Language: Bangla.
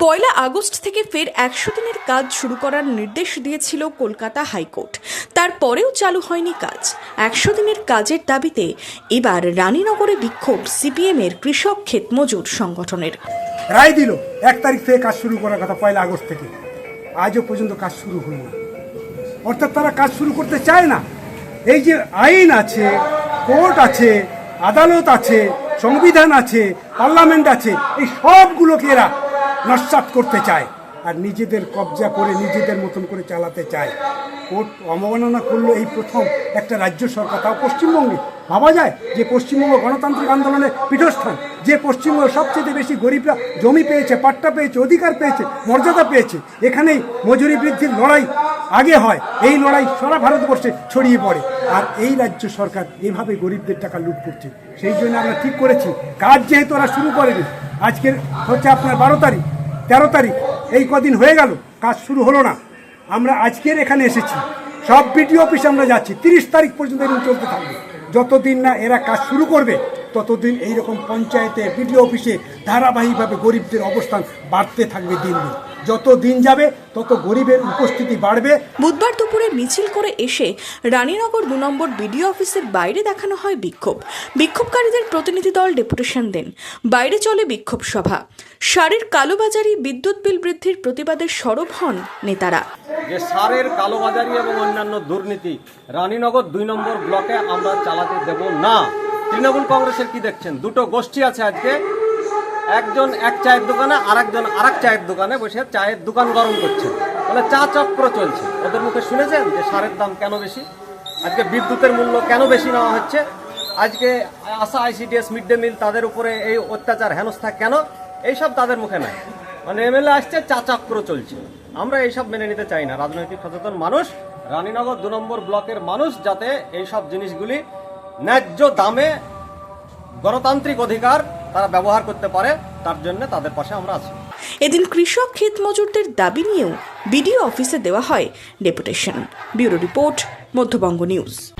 পয়লা আগস্ট থেকে ফের একশো দিনের কাজ শুরু করার নির্দেশ দিয়েছিল কলকাতা হাইকোর্ট। তারপরেও চালু হয়নি কাজ। একশো দিনের কাজের দাবিতে এবার রানীনগরে বিক্ষোভ সিপিএমের কৃষক ক্ষেত মজুর সংগঠনের। রায় দিল, এক তারিখ থেকে কাজ শুরু করার কথা পয়লা আগস্ট থেকে। আজও পর্যন্ত কাজ শুরু হলো না অর্থাৎ তারা কাজ শুরু করতে চায় না। এই যে আইন আছে, কোর্ট আছে, আদালত আছে, সংবিধান আছে, পার্লামেন্ট আছে, এই সবগুলোকে এরা নস্বাত করতে চায় আর নিজেদের কবজা করে নিজেদের মতন করে চালাতে চায়। কোর্ট অবমাননা করল এই প্রথম একটা রাজ্য সরকার, তাও পশ্চিমবঙ্গে। ভাবা যায় যে পশ্চিমবঙ্গ গণতান্ত্রিক আন্দোলনের পীঠস্থান, যে পশ্চিমবঙ্গ সবচেয়ে বেশি গরিবরা জমি পেয়েছে, পাট্টা পেয়েছে, অধিকার পেয়েছে, মর্যাদা পেয়েছে, এখানেই মজুরি বৃদ্ধির লড়াই আগে হয়। এই লড়াই সারা ভারতবর্ষে ছড়িয়ে পড়ে। আর এই রাজ্য সরকার এভাবে গরিবদের টাকা লুট করছে। সেই জন্য আমরা ঠিক করেছি। কাজ যেহেতু ওরা শুরু করেনি, আজকের হচ্ছে আপনার বারো তারিখ, তেরো তারিখ, এই কদিন হয়ে গেল, কাজ শুরু হলো না। আমরা আজকের এখানে এসেছি। সব বিডিও অফিসে আমরা যাচ্ছি। তিরিশ তারিখ পর্যন্ত এরকম চলতে থাকবে। যতদিন না এরা কাজ শুরু করবে ততদিন এইরকম পঞ্চায়েতে বিডিও অফিসে ধারাবাহিকভাবে গরিবদের অবস্থান বাড়তে থাকবে দিন দিন। যত দিন যাবে তত গরিবের উপস্থিতি বাড়বে। বুধবার দুপুরে মিছিল করে এসে রানীনগর দু নম্বর বিডিও অফিসের বাইরে দেখানো হয় বিক্ষোভ। বিক্ষোভকারীদের প্রতিনিধি দল ডেপুটেশন দেন। বাইরে চলে বিক্ষোভ সভা। সারের কালোবাজারি বিদ্যুৎ বিল বৃদ্ধির প্রতিবাদে সরব হন নেতারা। যে সারের কালোবাজারি এবং অন্যান্য দুর্নীতি রানীনগর দুই নম্বর ব্লকে আমরা চালাতে দেব না। তৃণমূল কংগ্রেসের কি দেখছেন? দুটো গোষ্ঠী আছে আজকে। একজন এক চায়ের দোকানে আর একজন আর এক চায়ের দোকানে বসে চায়ের দোকান গরম করছে। মানে চা চক্র চলছে। ওদের মুখে শুনেছেন যে সারের দাম কেন বেশি? আজকে বিদ্যুতের মূল্য কেন বেশি নেওয়া হচ্ছে? আজকে ASHA ICDS mid day meal তাদের উপরে এই অত্যাচার, হেনস্থা কেন? এইসব তাদের মুখে নাই। মানে এমএলএ আসছে, চা চক্র চলছে। আমরা এইসব মেনে নিতে চাই না। রাজনৈতিক সচেতন মানুষ, রানীনগর দু নম্বর ব্লকের মানুষ যাতে এইসব জিনিসগুলি ন্যায্য দামে গণতান্ত্রিক অধিকার তারা ব্যবহার করতে পারে, তার জন্য তাদের পাশে আমরা আছি। এদিন কৃষক ক্ষেত মজুরদের দাবি নিয়েও বিডিও অফিসে দেওয়া হয় deputation. Bureau report, Madhyabanga news.